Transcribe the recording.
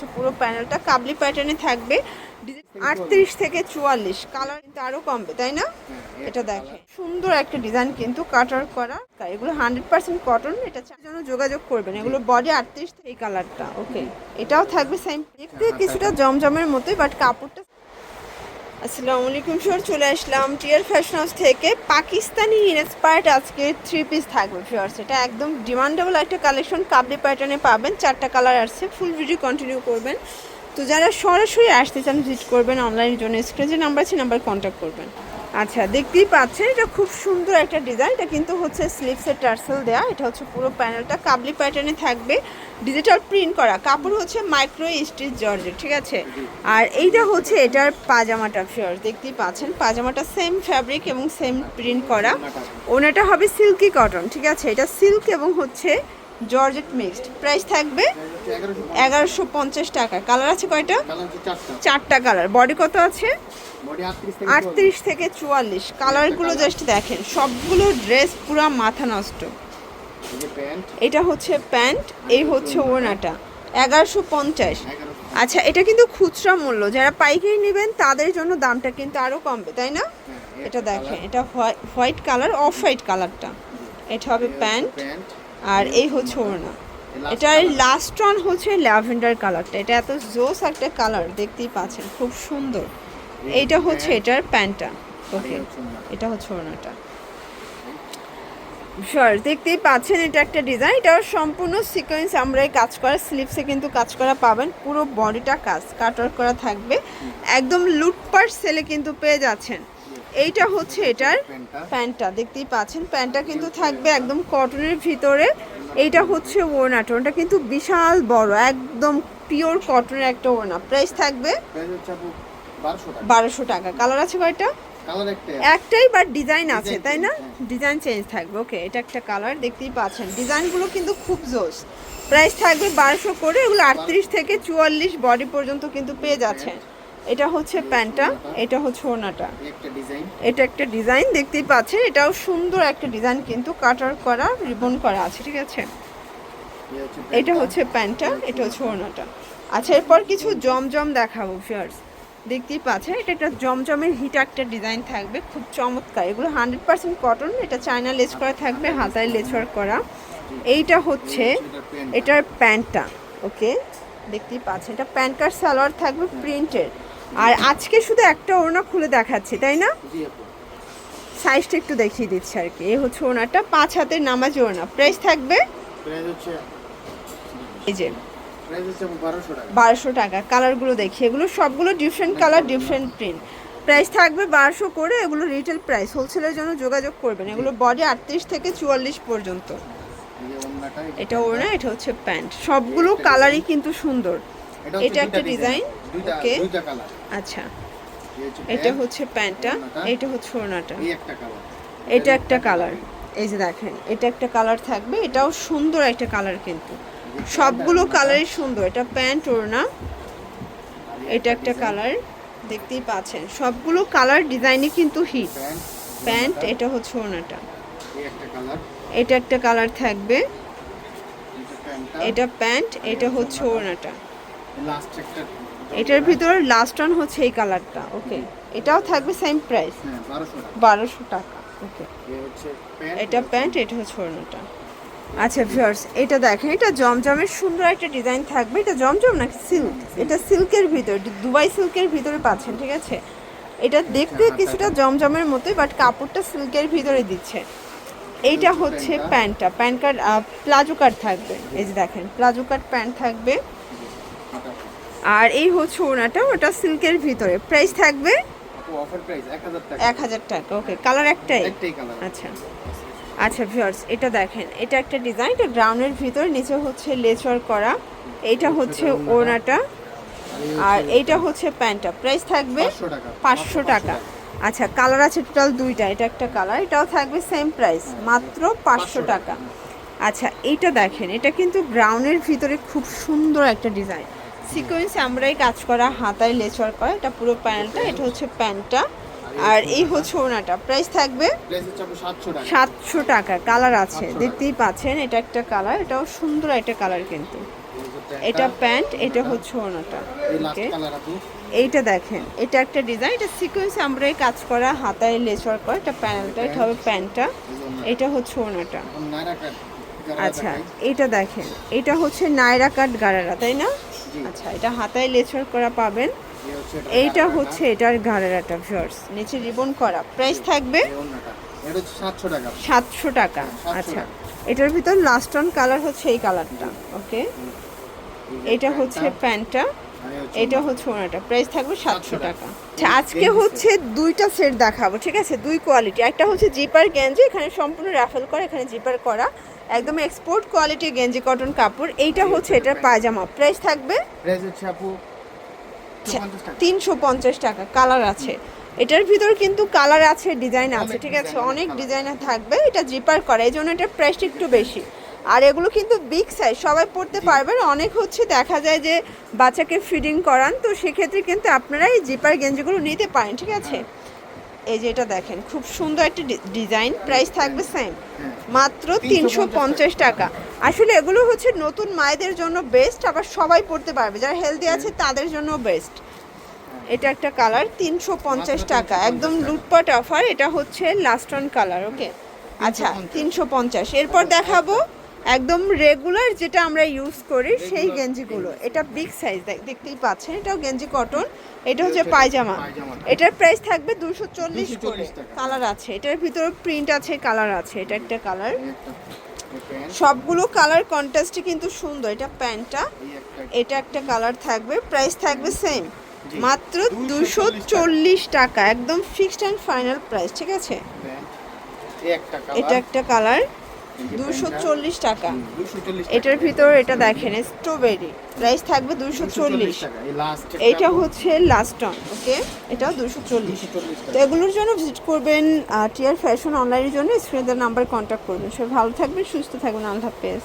হচ্ছে পুরো প্যানেলটা কাবলি প্যাটার্নে থাকবে। আটত্রিশ থেকে চুয়াল্লিশ কালার কিন্তু আরও কমবে তাই না? এটা দেখে। সুন্দর একটা ডিজাইন কিন্তু কাটার করা। এগুলো হান্ড্রেড পার্সেন্ট কটন এটা জন্য যোগাযোগ করবেন। এগুলো বডি আটত্রিশ এই কালারটা ওকে এটাও থাকবে সেম দেখতে কিছুটা জমজমের মতোই বাট কাপড়টা আসসালামু আলাইকুম স্যার, চলে আসলাম টিয়ার ফ্যাশন হাউস থেকে পাকিস্তানি ইন্সপায়ার্ড আজকে থ্রি পিস থাকবে ফিওর্স এটা একদম ডিমান্ডেবল একটা কালেকশন কাবলি প্যাটার্নে পাবেন, চারটা কালার আসছে ফুল ভিডিও কন্টিনিউ করবেন। তো যারা সরাসরি আসতে চান ভিজিট করবেন অনলাইনের জন্য স্ক্রিনে নাম্বার আছে নাম্বার কন্ট্যাক্ট করবেন। আচ্ছা দেখতেই পাচ্ছেন, এটা খুব সুন্দর একটা ডিজাইন। এটা কিন্তু হচ্ছে স্লিপসের টার্সেল দেয়া। এটা হচ্ছে পুরো প্যানেলটা কাবলি প্যাটার্নে থাকবে। ডিজিটাল প্রিন্ট করা। কাপড় হচ্ছে মাইক্রো স্টিচ জর্জের ঠিক আছে? আর এইটা হচ্ছে এটার পাজামাটা ফিওর দেখতেই পাচ্ছেন? পাজামাটা সেম ফ্যাব্রিক এবং সেম প্রিন্ট করা। ওনাটা হবে সিল্কি কটন ঠিক আছে? এটা সিল্ক এবং হচ্ছে জর্জেট মিক্সড। প্রাইস থাকবে এগারোশো পঞ্চাশ টাকা। কালার আছে কয়টা? চারটা। কালার। বডি কত আছে? আটত্রিশ থেকে চুয়াল্লিশ। কালারগুলো জাস্ট দেখেন সবগুলো ড্রেস পুরো মাথা নষ্ট। এটা হচ্ছে প্যান্ট এই হচ্ছে ওনাটা এগারোশো পঞ্চাশ। আচ্ছা এটা কিন্তু খুচরা মূল্য। যারা পাইকারি নেবেন তাদের জন্য দামটা কিন্তু আরও কমবে তাই না? এটা দেখেন এটা হোয়াইট কালার অফ হোয়াইট কালারটা। এটা হবে প্যান্ট। আর এই হচ্ছে ওড়না। এটার লাস্ট অন হচ্ছে ল্যাভেন্ডার কালারটা। এটা এত জোস একটা কালার দেখতেই পাচ্ছেন খুব সুন্দর। এইটা হচ্ছে এটার প্যান্টটা। ওকে এটা হচ্ছে ওড়নাটা। শিওর দেখতেই পাচ্ছেন এটা একটা ডিজাইন এটা সম্পূর্ণ সিকোয়েন্স আমরা এই কাজ করা স্লিপসে কিন্তু কাজ করা পাবেন। পুরো বডিটা কাজ কাটার করা থাকবে। একদম লুটপাট সেলে কিন্তু পেয়ে যাচ্ছেন। এইটা হচ্ছে এটার প্যান্টটা। দেখতেই পাচ্ছেন প্যান্টটা কিন্তু থাকবে একদম কটনের ভিতরে। এইটা হচ্ছে ওড়নাটা ওটা কিন্তু বিশাল বড় একদম পিওর কটনের একটা ওড়না। প্রাইস থাকবে বারোশো টাকা। কালার আছে কয়টা? একটাই বাট ডিজাইন আছে তাই না? ডিজাইন চেঞ্জ থাকবে ওকে এটা একটা কালার দেখতেই পাচ্ছেন। ডিজাইনগুলো কিন্তু খুব জোস। প্রাইস থাকবে বারোশো করে এগুলো আটত্রিশ থেকে চুয়াল্লিশ বডি পর্যন্ত কিন্তু পেয়ে যাচ্ছেন। এটা হচ্ছে প্যান্টটা এটা হচ্ছে ওনাটা এটা একটা ডিজাইন দেখতেই পাচ্ছেন এটাও সুন্দর একটা ডিজাইন কিন্তু কাটার করা রিবন করা আছে ঠিক আছে? এটা হচ্ছে প্যান্টটা। এটা হচ্ছে ওড়নাটা। আচ্ছা এরপর কিছু জমজম দেখাবো ফিয়ার্স দেখতেই পাচ্ছেন এটা একটা জমজমের হিট একটা ডিজাইন থাকবে খুব চমৎকার। এগুলো হান্ড্রেড পার্সেন্ট কটন এটা চায়না লেজ করা থাকবে হাতায় লেজ করা। এইটা হচ্ছে এটার প্যান্টটা ওকে দেখতেই পাচ্ছেন এটা প্যান্ট কার্ড সালোয়ার থাকবে প্রিন্টের আর আজকে শুধু একটা ওড়না খুলে দেখাচ্ছি তাই না? সাইজটা একটু দেখিয়ে দিচ্ছি আর কি। এ হচ্ছে ওনাটা পাঁচ হাতের নামাজ ওড়না। প্রাইস থাকবে? এই যে। বারোশো টাকা। কালারগুলো দেখি। এগুলো সবগুলো different colour different print price থাকবে বারোশো করে। এগুলো রিটেল প্রাইস হোলসেলের জন্য যোগাযোগ করবেন। এগুলো বডি আটত্রিশ থেকে চুয়াল্লিশ পর্যন্ত। এটা ওড়না এটা হচ্ছে প্যান্ট। সবগুলো কালারই কিন্তু সুন্দর। এটা একটা ডিজাইন ওকে আচ্ছা। এটা হচ্ছে প্যান্টটা এটা হচ্ছে ওড়নাটা এটা একটা কালার এই যে দেখেন এটা একটা কালার থাকবে এটাও সুন্দর একটা কালার কিন্তু। সবগুলো কালারই সুন্দর এটা প্যান্ট ওড়না এটা একটা কালার দেখতেই পাচ্ছেন। সবগুলো কালার ডিজাইনই কিন্তু হিট প্যান্ট এটা হচ্ছে ওড়নাটা এটা একটা কালার থাকবে। এটা প্যান্ট এটা হচ্ছে ওড়নাটা এটার ভিতরে লাস্ট অন হচ্ছে এই কালারটা ওকে এটাও থাকবে সেম প্রাইস বারোশো টাকা। ওকে এটা প্যান্ট এটা হচ্ছে ওড়নাটা। আচ্ছা ভিউয়ার্স এটা দেখেন এটা জমজমের সুন্দর একটা ডিজাইন থাকবে। এটা জমজম নাকি সিল্ক এটা সিল্কের ভিতর দুবাই সিল্কের ভিতরে পাচ্ছেন ঠিক আছে? এটা দেখতে কিছুটা জমজমের মতোই বাট কাপড়টা সিল্কের ভিতরে দিচ্ছে। এইটা হচ্ছে প্যান্টটা প্যান্ট কার্ড প্লাজো কার্ড থাকবে। এই যে দেখেন প্লাজো কাট প্যান্ট থাকবে। আর এই হচ্ছে ওনাটা ওটা সিল্কের ভিতরে। প্রাইস থাকবে এক হাজার টাকা। ওকে কালার একটাই? আচ্ছা। আচ্ছা ভিউয়ার্স এটা দেখেন এটা একটা ডিজাইন এটা গ্রাউন্ডের ভিতর নিচে হচ্ছে লেচার করা। এইটা হচ্ছে ওড়নাটা। আর এইটা হচ্ছে প্যান্টটা। প্রাইস থাকবে পাঁচশো টাকা। আচ্ছা কালার আছে টোটাল দুইটা এটা একটা কালার এটাও থাকবে সেম প্রাইস মাত্র পাঁচশো টাকা। আচ্ছা এইটা দেখেন এটা কিন্তু গ্রাউন্ডের ভিতরে খুব সুন্দর একটা ডিজাইন সিকোয়েন্স আমরাই কাজ করা হাতায় লেচার করা এটা পুরো প্যানেলটা এটা হচ্ছে প্যান্টটা আর এই হচ্ছে ওনাটা প্রাইস থাকবে সাতশো টাকা। কালার আছে দেখতেই পাচ্ছেন এটা একটা কালার এটাও সুন্দর একটা কালার কিন্তু। এটা প্যান্ট এটা হচ্ছে ওনাটা ওকে এইটা দেখেন এটা একটা ডিজাইন এটা সিকোয়েন্স আমরা কাজ করা হাতায় লেচার করা এটা প্যানেলটা এটা হবে প্যান্টটা এটা হচ্ছে ওনাটা আচ্ছা এটা দেখেন এটা হচ্ছে নায়রা কাট গারারা তাই না? আচ্ছা এটা হাতায় লেচার করা পাবেন। এইটা হচ্ছে এটার গারারাটা ভিউয়ার্স নিচে রিবন করা। প্রাইস থাকবে? সাতশো টাকা। সাতশো টাকা 700 আচ্ছা। এটার ভিতর লাস্ট অন কালার হচ্ছে এই কালারটা ওকে এটা হচ্ছে প্যান্টটা। এটা হচ্ছে ওনাটা। প্রাইস থাকবে সাতশো টাকা। আচ্ছা আজকে হচ্ছে দুইটা সেট দেখাবো ঠিক আছে? দুই কোয়ালিটি একটা হচ্ছে জিপার গেঞ্জি এখানে সম্পূর্ণ রাফেল করা এখানে জিপার করা। একদম এক্সপোর্ট কোয়ালিটি গেঞ্জি কটন কাপড়। এইটা হচ্ছে এটার পায়জামা। প্রাইস থাকবে প্রাইস হচ্ছে আপু আচ্ছা, 250 টাকা। তিনশো পঞ্চাশ টাকা। কালার আছে। এটার ভিতর কিন্তু কালার আছে ডিজাইন আছে ঠিক আছে? অনেক। ডিজাইনার থাকবে। এটা জিপার করা। এই জন্য এটার প্রাইসটা একটু বেশি। আর এগুলো কিন্তু বিগ সাইজ সবাই পড়তে পারবেন। অনেক হচ্ছে দেখা যায় যে বাচ্চাকে ফিডিং করান তো সেক্ষেত্রে কিন্তু আপনারা এই জিপার গেঞ্জিগুলো নিতে পারেন ঠিক আছে? এই যে এটা দেখেন খুব সুন্দর একটা ডিজাইন প্রাইস থাকবে সেম হ্যাঁ। মাত্র তিনশো পঞ্চাশ টাকা। আসলে এগুলো হচ্ছে নতুন মায়েদের জন্য বেস্ট আবার সবাই পড়তে পারবে। যারা হেলদি আছে তাদের জন্য বেস্ট এটা একটা কালার তিনশো পঞ্চাশ টাকা। একদম। লুটপাট অফার এটা হচ্ছে লাস্ট অন কালার ওকে আচ্ছা তিনশো পঞ্চাশ। এরপর দেখাবো একদম রেগুলার যেটা আমরা ইউজ করি সেই গেঞ্জিগুলো। এটা বিগ সাইজ দেখতেই পাচ্ছেন এটাও গেঞ্জি কটন এটা হচ্ছে পায়জামা। এটার প্রাইস থাকবে দুশো চল্লিশ করে। কালার আছে এটার ভিতরে প্রিন্ট আছে কালার আছে এটা একটা কালার সবগুলো কালার কন্ট্রাস্টে কিন্তু সুন্দর এটা প্যান্টটা এটা একটা কালার থাকবে প্রাইস থাকবে সেম মাত্র দুশো চল্লিশ টাকা। একদম ফিক্সড অ্যান্ড ফাইনাল প্রাইস ঠিক আছে? এটা একটা কালার দুশো চল্লিশ টাকা। এটার ভিতর এটা দেখেন স্ট্রবেরি প্রাইস থাকবে দুশো চল্লিশ। এইটা হচ্ছে লাস্ট অন ওকে এটাও দুশো চল্লিশ। তো এগুলোর জন্য ভিজিট করবেন টিয়ার ফ্যাশন অনলাইনের জন্য স্ক্রিনের নাম্বার কন্ট্যাক্ট করবেন। সবাই ভালো থাকবেন সুস্থ থাকবেন আল্লাহ হাফেজ।